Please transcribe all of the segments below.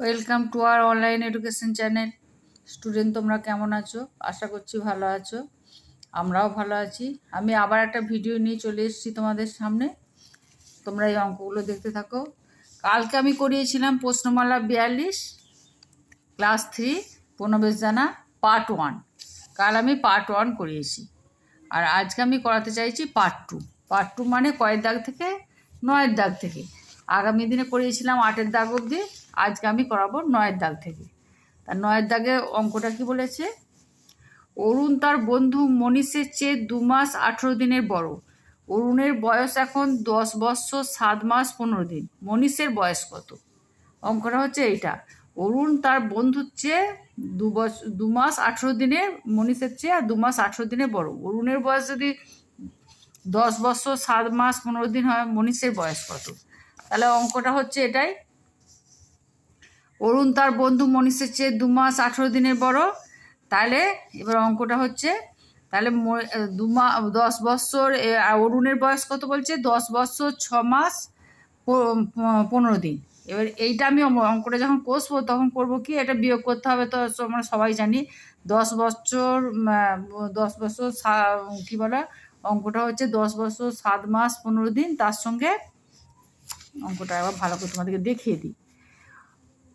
Welcome to our online education channel student তোমরা কেমন আছো? আশা করছি ভালো আছো। আমরাও ভালো আছি। আমি আবার একটা ভিডিও নিয়ে চলে এসেছি তোমাদের সামনে। তোমরা এই অঙ্কগুলো দেখতে থাকো। কালকে আমি করিয়েছিলাম প্রশ্নমালা বিয়াল্লিশ ক্লাস থ্রি প্রণবেশ জানা পার্ট ওয়ান কাল আমি পার্ট ওয়ান করিয়েছি। আর আজকে আমি করাতে চাইছি পার্ট টু পার্ট টু মানে কয়ের দাগ থেকে, নয়ের দাগ থেকে। আগামী দিনে করিয়েছিলাম আটের দাগ অবধি। আজকে আমি করাবো নয়ের দাগ থেকে। তার নয়ের দাগে অঙ্কটা কি বলেছে? অরুণ তার বন্ধু মনীষের চেয়ে দু মাস আঠেরো দিনের বড়। অরুণের বয়স এখন দশ বৎসর সাত মাস পনেরো দিন। মনীষের বয়স কত? অঙ্কটা হচ্ছে এইটা। অরুণ তার বন্ধুর চেয়ে দু বছর দু মাস আঠেরো দিনের মনীষের চেয়ে আর দু মাস আঠেরো দিনের বড়। অরুণের বয়স যদি দশ বছর সাত মাস পনেরো দিন হয়, মনীষের বয়স কত? তাহলে অঙ্কটা হচ্ছে এটাই। অরুণ তার বন্ধু মনীষের চেয়ে দু মাস আঠেরো দিনের বড়। তাহলে এবার অঙ্কটা হচ্ছে তাহলে দু মা, দশ বৎসর অরুণের বয়স কত বলছে? দশ বৎসর ছ মাস পনেরো দিন। এবার এইটা আমি অঙ্কটা যখন কষবো তখন করব কি? এটা বিয়োগ করতে হবে তো আমরা সবাই জানি। দশ বছর দশ বছর কী বলে? অঙ্কটা হচ্ছে দশ বছর, সাত মাস, পনেরো দিন। তার সঙ্গে অঙ্কটা আবার ভালো করে তোমাদেরকে দেখিয়ে দিই।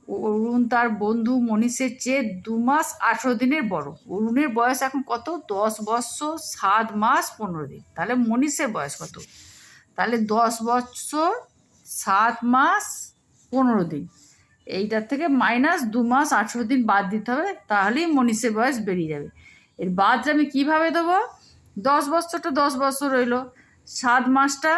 অরুণ তার বন্ধু মনীষের চেয়ে দু মাস আঠেরো দিনের বড়। অরুণের বয়স এখন কত? দশ বৎসর সাত মাস, পনেরো দিন। তাহলে মনীষের বয়স কত? তাহলে দশ বৎসর সাত মাস, পনেরো দিন। এইটার থেকে মাইনাস দু মাস আঠেরো দিন বাদ দিতে হবে, তাহলেই মনীষের বয়স বেরিয়ে যাবে। এর বাদটা আমি কীভাবে দেবো? দশ বছরটা দশ বছর রইল, সাত মাসটা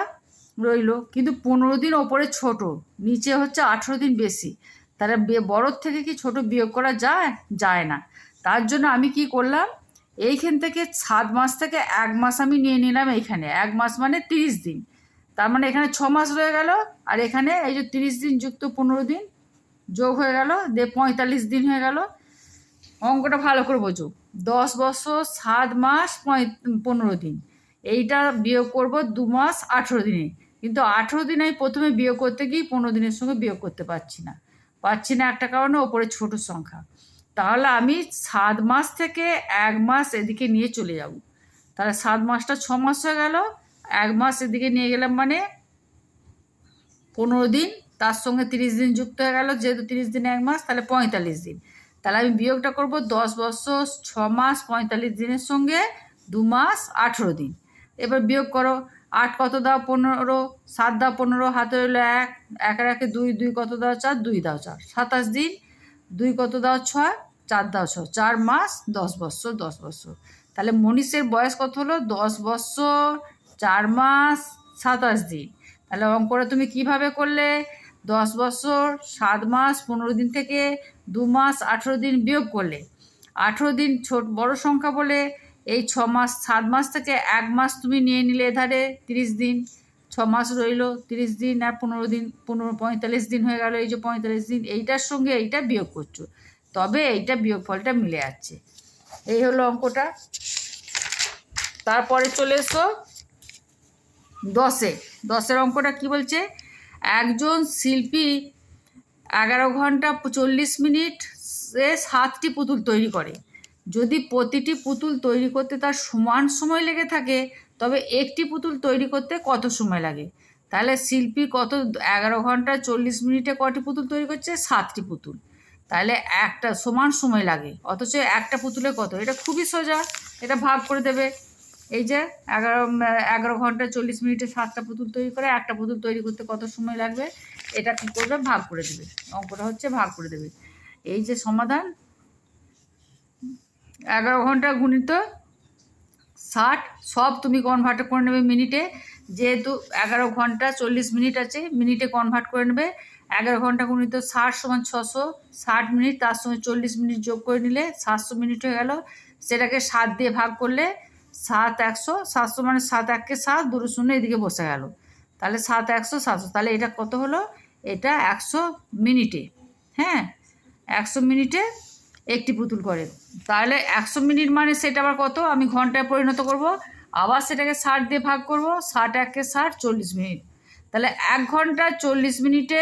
রইল, কিন্তু পনেরো দিন ওপরে ছোট, নিচে হচ্ছে আঠেরো দিন বেশি। তাহলে বড়োর থেকে কি ছোট বিয়োগ করা যায়? যায় না। তার জন্য আমি কি করলাম? এইখান থেকে সাত মাস থেকে এক মাস আমি নিয়ে নিলাম এইখানে। এক মাস মানে তিরিশ দিন। তার মানে এখানে ছ মাস রয়ে গেল, আর এখানে এই যে তিরিশ দিন যুক্ত পনেরো দিন যোগ হয়ে গেল দিয়ে পঁয়তাল্লিশ দিন হয়ে গেল। অঙ্কটা ভালো করে বোঝো। দশ বছর, সাত মাস পনেরো দিন। এইটা বিয়োগ করব দু মাস, আঠেরো দিনে। কিন্তু আঠেরো দিন আমি প্রথমে বিয়োগ করতে গিয়ে পনেরো দিনের সঙ্গে বিয়োগ করতে পারছি না। পাচ্ছি না একটা কারণে, ওপরে ছোট সংখ্যা। তাহলে আমি সাত মাস থেকে এক মাস এদিকে নিয়ে চলে যাব। তাহলে সাত মাসটা ছ মাস হয়ে গেল, এক মাস এদিকে নিয়ে গেলাম মানে পনেরো দিন, তার সঙ্গে তিরিশ দিন যুক্ত হয়ে গেল, যেহেতু তিরিশ দিন এক মাস, তাহলে পঁয়তাল্লিশ দিন। তাহলে আমি বিয়োগটা করব দশ বছর, ছ মাস, পঁয়তাল্লিশ দিনের সঙ্গে দু মাস, আঠেরো দিন। এবার বিয়োগ করো আট কত দাও পনেরো, সাত দাও পনেরো, হাতে রইল এক, একের একে দুই দুই কত দাও চার, দুই দাও চার। সাতাশ দিন, দুই কত দাও ছয়, চার দাও ছয়। চার মাস, দশ বৎসর দশ বৎসর। তাহলে মনীষের বয়স কত হলো? দশ বৎসর, চার মাস, সাতাশ দিন। তাহলে অঙ্কটা তুমি কীভাবে করলে? দশ বছর সাত মাস, পনেরো দিন থেকে দু মাস, আঠেরো দিন বিয়োগ করলে। আঠেরো দিন ছোট বড় সংখ্যা বলে এই ছ মাস, সাত মাস থেকে এক মাস তুমি নিয়ে নিলে এধারে তিরিশ দিন, ছ মাস রইল, তিরিশ দিন আর পনেরো দিন, পনেরো, পঁয়তাল্লিশ দিন হয়ে গেল এই যে পঁয়তাল্লিশ দিন, এইটার সঙ্গে এইটা বিয়োগ করছ। তবে এইটা বিয়োগ ফলটা মিলে যাচ্ছে। এই হলো অঙ্কটা। তারপরে চলে এসো। দশে। দশের অঙ্কটা কি বলছে? একজন শিল্পী এগারো ঘণ্টা চল্লিশ মিনিট সে সাতটি পুতুল তৈরি করে। যদি প্রতিটি পুতুল তৈরি করতে তার সমান সময় লেগে থাকে, তবে একটি পুতুল তৈরি করতে কত সময় লাগে? তাহলে শিল্পী কত এগারো ঘণ্টা চল্লিশ মিনিটে কটি পুতুল তৈরি করছে? সাতটি পুতুল। তাহলে একটা সমান সময় লাগে, অথচ একটা পুতুলে কত? এটা খুবই সোজা, এটা ভাগ করে দেবে। এই যে এগারো এগারো ঘণ্টা চল্লিশ মিনিটে সাতটা পুতুল তৈরি করে, একটা পুতুল তৈরি করতে কত সময় লাগবে? এটা কী করবে? ভাগ করে দেবে। অঙ্কটা হচ্ছে ভাগ করে দেবে। এই যে সমাধান এগারো ঘণ্টা গুণিত ষাট, সব তুমি কনভার্ট করে নেবে মিনিটে যেহেতু এগারো ঘণ্টা চল্লিশ মিনিট আছে মিনিটে কনভার্ট করে নেবে। এগারো ঘণ্টা গুণিত ষাট সমান ছশো, ষাট মিনিট তার সঙ্গে চল্লিশ মিনিট যোগ করে নিলে সাতশো মিনিট হয়ে গেল। সেটাকে সাত দিয়ে ভাগ করলে সাত একশো, সাতশো মানে সাত এককে সাত, দুটো শূন্য এদিকে বসে গেল। তাহলে সাত একশো, সাতশো, তাহলে এটা কত হলো? এটা একশো মিনিটে হ্যাঁ? একশো মিনিটে একটি পুতুল করে। তাহলে একশো মিনিট মানে সেটা আবার কত? আমি ঘন্টায় পরিণত করব। আবার সেটাকে ষাট দিয়ে ভাগ করব। ষাট একে ষাট, চল্লিশ মিনিট। তাহলে এক ঘণ্টা চল্লিশ মিনিটে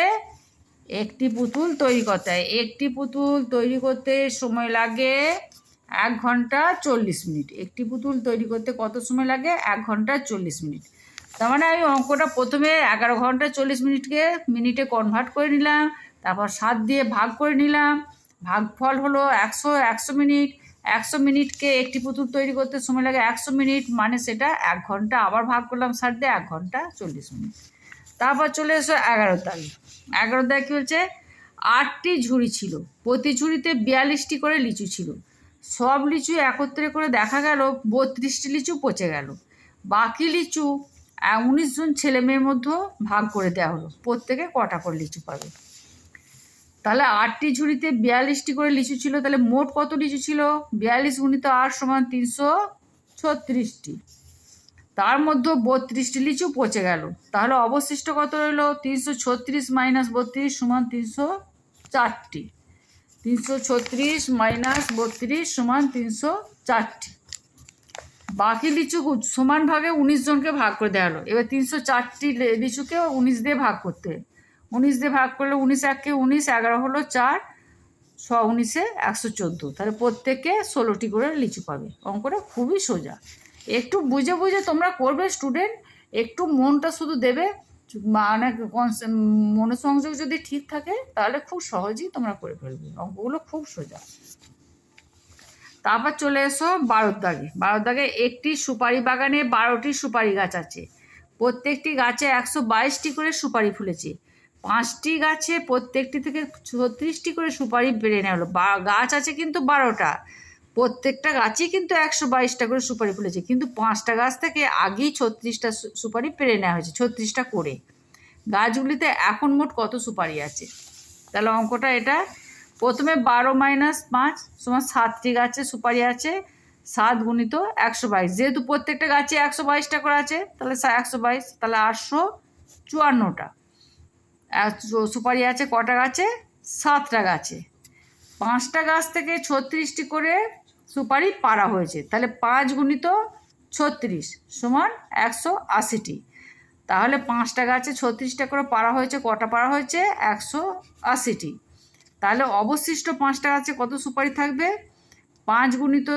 একটি পুতুল তৈরি করতে হয়। একটি পুতুল তৈরি করতে সময় লাগে এক ঘণ্টা চল্লিশ মিনিট। একটি পুতুল তৈরি করতে কত সময় লাগে? এক ঘণ্টা চল্লিশ মিনিট। তার মানে আমি অঙ্কটা প্রথমে এগারো ঘণ্টা চল্লিশ মিনিটকে, মিনিটে কনভার্ট করে নিলাম। তারপর সাত দিয়ে ভাগ করে নিলাম। ভাগফল হলো একশো একশো মিনিট, একশো মিনিটকে একটি পুতুল তৈরি করতে সময় লাগে একশো মিনিট মানে সেটা এক ঘণ্টা। আবার ভাগ করলাম ষাট দিয়ে এক ঘণ্টা চল্লিশ মিনিট। তারপর চলে এসো এগারো তারিখ এগারো তারিখ কী হচ্ছে আটটি ঝুড়ি ছিল। প্রতি ঝুড়িতে বিয়াল্লিশটি করে লিচু ছিল। সব লিচু একত্রে করে দেখা গেল বত্রিশটি লিচু পচে গেল। বাকি লিচু উনিশ জন ছেলে মেয়ের মধ্যেও ভাগ করে দেওয়া হলো। প্রত্যেকে কটা করে লিচু পাবে? তাহলে আটটি ঝুড়িতে বিয়াল্লিশটি করে লিচু ছিল, তাহলে মোট কত লিচু ছিল? বিয়াল্লিশ গুণিত আট সমান তিনশো ছত্রিশটি। তার মধ্যে বত্রিশটি লিচু পচে গেল। তাহলে অবশিষ্ট কত রইল? তিনশো ছত্রিশ মাইনাস বত্রিশ সমান তিনশো চারটি। তিনশো ছত্রিশ মাইনাস বত্রিশ সমান তিনশো চারটি। বাকি লিচু সমান ভাগে উনিশ জনকে ভাগ করে দেওয়া হলো। এবার তিনশো চারটি লিচুকে উনিশ দিয়ে ভাগ করতে। উনিশ দিয়ে ভাগ করলে উনিশ এককে উনিশ, এগারো হলো চার, ছ উনিশে একশো চোদ্দ। তাহলে প্রত্যেকে ষোলোটি করে লিচু পাবে। অঙ্কটা খুবই সোজা। একটু বুঝে বুঝে তোমরা করবে স্টুডেন্ট, একটু মনটা শুধু দেবে মানে মনোসংযোগ যদি ঠিক থাকে, তাহলে খুব সহজেই তোমরা করে ফেলবে। অঙ্কগুলো খুব সোজা। তারপর চলে এসো বারোর দাগে বারোর দাগে একটি সুপারি বাগানে বারোটি সুপারি গাছ আছে। প্রত্যেকটি গাছে একশো বাইশটি করে সুপারি ফুলেছে। পাঁচটি গাছে প্রত্যেকটি থেকে ছত্রিশটি করে সুপারি বেড়ে নেওয়া হলো। বা, গাছ আছে কিন্তু বারোটা। প্রত্যেকটা গাছই কিন্তু একশো বাইশটা করে সুপারি ফুলেছে। কিন্তু পাঁচটা গাছ থেকে আগেই ছত্রিশটা সুপারি পেরে নেওয়া হয়েছে, ছত্রিশটা করে। গাছগুলিতে এখন মোট কত সুপারি আছে? তাহলে অঙ্কটা এটা। প্রথমে বারো মাইনাস পাঁচ সমান সাতটি গাছে সুপারি আছে, সাত গুণিত একশো বাইশ। যেহেতু প্রত্যেকটা গাছে একশো বাইশটা করে আছে, তাহলে একশো বাইশ, তাহলে আটশো চুয়ান্নটা। সুপারি আছে, কটা গাছে? সাতটা গাছে। পাঁচটা গাছ থেকে ছত্রিশটি করে সুপারি পাড়া হয়েছে। তাহলে পাঁচ গুণিত ছত্রিশ সমান একশো আশিটি। তাহলে পাঁচটা গাছে ছত্রিশটা করে পাড়া হয়েছে, কটা পাড়া হয়েছে? একশো আশিটি। তাহলে অবশিষ্ট পাঁচটা গাছে কত সুপারি থাকবে? পাঁচ গুণিত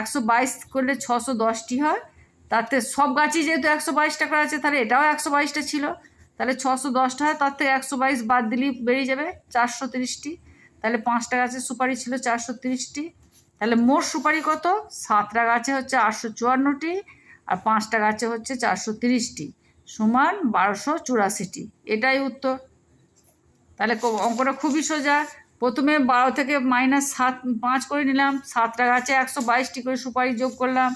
একশো বাইশ করলে ছশো দশটি হয়। তাতে সব গাছই যেহেতু একশো বাইশটা করে আছে, তাহলে এটাও একশো বাইশটা ছিল। তাহলে ছশো দশটা হয়, তার থেকে একশো বাইশ বাদ দিলেই বেরিয়ে যাবে চারশো তিরিশটি। তাহলে পাঁচটা গাছের সুপারি ছিল চারশো তিরিশটি। তাহলে মোট সুপারি কত? সাতটা গাছে হচ্ছে আটশো চুয়ান্নটি আর পাঁচটা গাছে হচ্ছে চারশো তিরিশটি। সমান বারোশো চুরাশিটি। এটাই উত্তর। তাহলে অঙ্কটা খুবই সোজা। প্রথমে বারো থেকে মাইনাস সাত, পাঁচ করে নিলাম। সাতটা গাছে একশো বাইশটি করে সুপারি যোগ করলাম।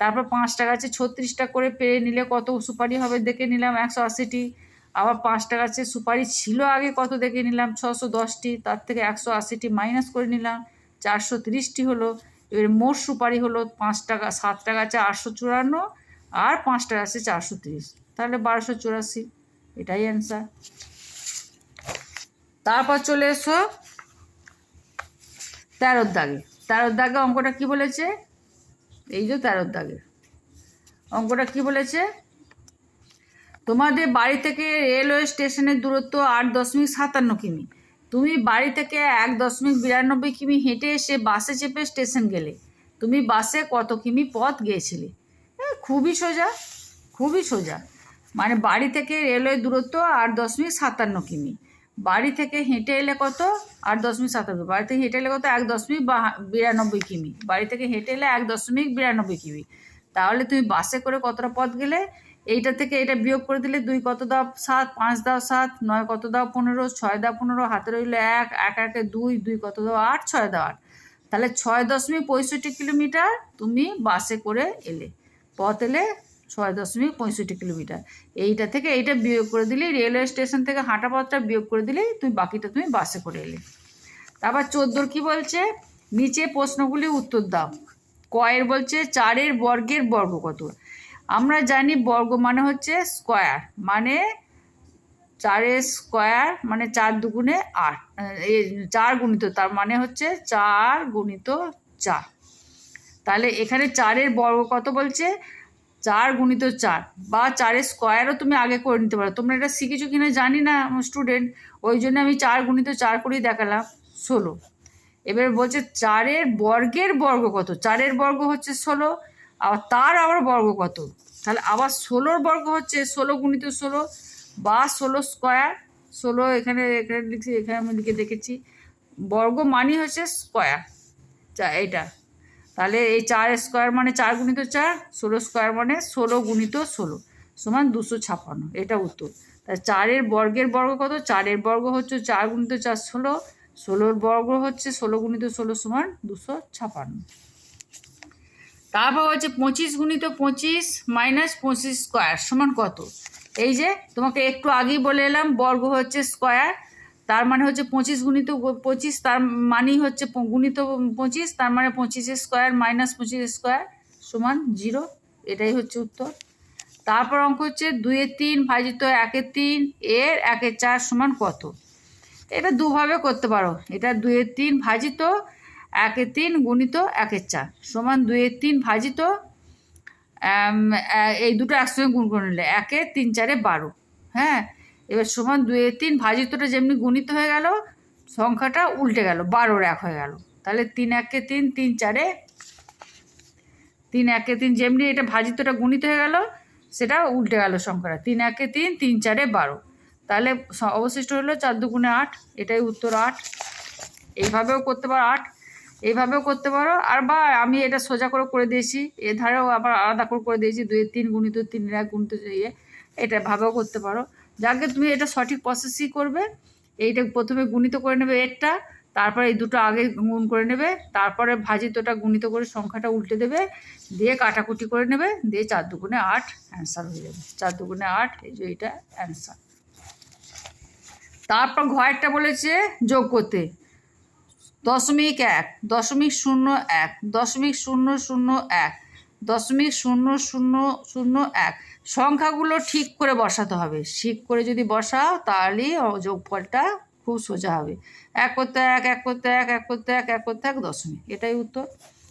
তারপর পাঁচটা গাছে ছত্রিশটা করে পেরে নিলে কত সুপারি হবে দেখে নিলাম একশো আশিটি। আবার পাঁচটা গাছে সুপারি ছিল আগে, কত দেখে নিলাম? ছশো দশটি, তার থেকে একশো আশিটি মাইনাস করে নিলাম, চারশো তিরিশটি হলো। এবার মোট সুপারি হলো পাঁচটা সাতটা গাছে আটশো চুরান্ন আর পাঁচটা গাছে চারশো তিরিশ। তাহলে বারোশো চুরাশি, এটাই অ্যান্সার তারপর চলে এসো তেরোর দাগে। তেরোর দাগে অঙ্কটা কি বলেছে? এই যে তেরোর দাগে। অঙ্কটা কি বলেছে? তোমাদের বাড়ি থেকে রেলওয়ে স্টেশনের দূরত্ব আট দশমিক সাতান্ন কিমি। তুমি বাড়ি থেকে এক দশমিক বিরানব্বই কিমি হেঁটে এসে বাসে চেপে স্টেশন গেলে। তুমি বাসে কত কিমি পথ গিয়েছিলে? খুবই সোজা খুবই সোজা। মানে বাড়ি থেকে রেলওয়ে দূরত্ব আট দশমিক সাতান্ন কিমি। বাড়ি থেকে হেঁটে এলে কত? আট দশমিক সাতান্ন। বাড়ি থেকে হেঁটে এলে কত? এক দশমিক বিরানব্বই কিমি। বাড়ি থেকে হেঁটে এলে এক দশমিক বিরানব্বই কিমি। তাহলে তুমি বাসে করে কতটা পথ গেলে? এইটা থেকে এটা বিয়োগ করে দিলে দুই কত দাও? সাত, পাঁচ দাও সাত, নয় কত দাও পনেরো, ছয় দাও পনেরো, হাতে রইল এক এক, একে দুই দুই কত দাও আট, ছয় দাও আট। তাহলে ছয় দশমিক পঁয়ষট্টি কিলোমিটার তুমি বাসে করে এলে। পথ এলে ছয় দশমিক পঁয়ষট্টি কিলোমিটার। এইটা থেকে এইটা বিয়োগ করে দিলেই রেলওয়ে স্টেশন থেকে হাঁটা পথটা বিয়োগ করে দিলেই তুমি বাকিটা তুমি বাসে করে এলে। তারপর চোদ্দোর কি বলছে? নিচে প্রশ্নগুলি উত্তর দাও। কয়ের বলছে, চারের বর্গের বর্গ কত? আমরা জানি বর্গ মানে হচ্ছে স্কোয়ার মানে চারের স্কোয়ার মানে চার দুগুণে আট চার গুণিত, তার মানে হচ্ছে চার গুণিত চার। তাহলে এখানে চারের বর্গ কত বলছে? চার গুণিত চার, বা চারের স্কোয়ারও তুমি আগে করে নিতে পারো। তোমরা এটা শিখেছো কিনা জানি না স্টুডেন্ট ওই জন্য আমি চার গুণিত চার করেই দেখালাম। ষোলো, এবার বলছে চারের বর্গের বর্গ কত? চারের বর্গ হচ্ছে ষোলো আর তার আবার বর্গ কত? তাহলে আবার ষোলোর বর্গ হচ্ছে ষোলো গুণিত ষোলো বা ষোলো স্কোয়ার, ষোলো এখানে এখানে লিখছি, এখানে আমি লিখে দেখেছি। বর্গ মানই হচ্ছে স্কোয়ার চা এইটা। তাহলে এই চার স্কোয়ার মানে চার গুণিত চার, ষোলো স্কোয়ার মানে ষোলো গুণিত ষোলো সমান দুশো ছাপ্পান্ন এটা উত্তর। তা চারের বর্গের বর্গ কত? চারের বর্গ হচ্ছে চার গুণিত চার ষোলো, ষোলোর বর্গ হচ্ছে ষোলো গুণিত ষোলো সমান দুশো ছাপান্ন। তারপর হচ্ছে পঁচিশ গুণিত পঁচিশ মাইনাস পঁচিশ স্কোয়ার সমান কত? এই যে তোমাকে একটু আগেই বলে এলাম, বর্গ হচ্ছে স্কোয়ার, তার মানে হচ্ছে পঁচিশ গুণিত পঁচিশ, তার মানেই হচ্ছে গুণিত পঁচিশ, তার মানে পঁচিশ স্কোয়ার মাইনাস পঁচিশ স্কোয়ার সমান জিরো, এটাই হচ্ছে উত্তর। তারপর অঙ্ক হচ্ছে দুইয়ের তিন ভাজিত একের তিন, এর একের চার সমান কত? এটা দুভাবে করতে পারো, এটা দুইয়ের তিন ভাজিত একের তিন গুণিত একের চার। সমান দুইয়ের তিন ভাজিত এই দুটো একসঙ্গে গুণ করে নিলে একে তিন চারে বারো। হ্যাঁ? এবার সমান দুইয়ের তিন ভাজিতটা যেমনি গুণিত হয়ে গেল, সংখ্যাটা উল্টে গেল, বারোর এক হয়ে গেল। তাহলে তিন একে তিন তিন চারে, তিন একে তিন যেমনি এটা ভাজিতটা গুণিত হয়ে গেল, সেটা উল্টে গেল সংখ্যাটা। তিন একে তিন তিন চারে বারো। তাহলে অবশিষ্ট হলো চার দুগুণে আট, এটাই উত্তর আট। এইভাবেও করতে পারো আট। এইভাবেও করতে পারো। আর বা আমি এটা সোজা করে করে দিয়েছি। এ ধারেও আবার আলাদা করে করে দিয়েছি। দুই তিন গুণিত তিন এক গুণিত ইয়ে। এটা ভাবেও করতে পারো। যাকে তুমি এটা সঠিক প্রসেসই করবে, এইটা প্রথমে গুণিত করে নেবে এরটা তারপরে এই দুটো আগে গুণ করে নেবে, তারপরে ভাজিতটা গুণিত করে সংখ্যাটা উল্টে দেবে, দিয়ে কাটাকুটি করে নেবে, দিয়ে চার দুগুণে আট অ্যান্সার হয়ে যাবে। চার দুগুণে আট, এই যে এটা অ্যান্সার তারপর ঘরেরটা বলেছে যোগ করতে। দশমিক এক, দশমিক শূন্য এক, দশমিক শূন্য শূন্য এক, দশমিক শূন্য শূন্য শূন্য এক। সংখ্যাগুলো ঠিক করে বসাতে হবে। ঠিক করে যদি বসাও, তাহলেই যোগফলটা খুব সোজা হবে। এক করতে এক এক করতে এক এক করতে এক এক করতে এক, দশমিক। এটাই উত্তর।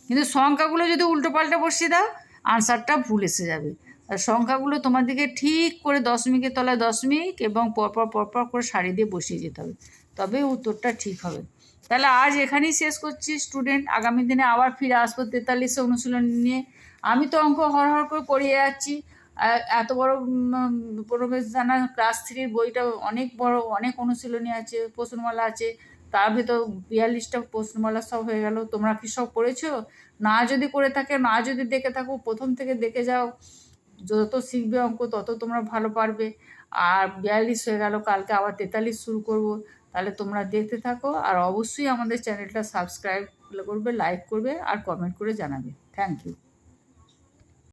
কিন্তু সংখ্যাগুলো যদি উল্টো পাল্টা বসিয়ে দাও, আনসারটা ভুল এসে যাবে। আর সংখ্যাগুলো তোমার দিকে ঠিক করে দশমিকের তলায় দশমিক এবং পরপর পরপর করে সারি দিয়ে বসিয়ে যেতে হবে। তবে উত্তরটা ঠিক হবে। তাহলে আজ এখানেই শেষ করছি স্টুডেন্ট আগামী দিনে আবার ফিরে আসব তেতাল্লিশে অনুশীলন নিয়ে। আমি তো অঙ্ক হর হর করে পড়িয়ে যাচ্ছি। এত বড় প্রবেশ জানা ক্লাস থ্রির বইটা অনেক বড়, অনেক অনুশীলনী আছে, প্রশ্নমালা আছে। তার ভেতর বিয়াল্লিশটা প্রশ্নমালা সব হয়ে গেল। তোমরা কি সব পড়েছো? না যদি করে থাকে, না যদি দেখে থাকো, প্রথম থেকে দেখে যাও। যত শিখবে অঙ্ক, তত তোমরা ভালো পারবে। আর বিয়াল্লিশ হয়ে গেল, কালকে আবার তেতাল্লিশ শুরু করব। তাহলে তোমরা দেখতে থাকো আর অবশ্যই আমাদের চ্যানেলটা সাবস্ক্রাইব করবে লাইক করবে আর কমেন্ট করে জানাবে। Thank you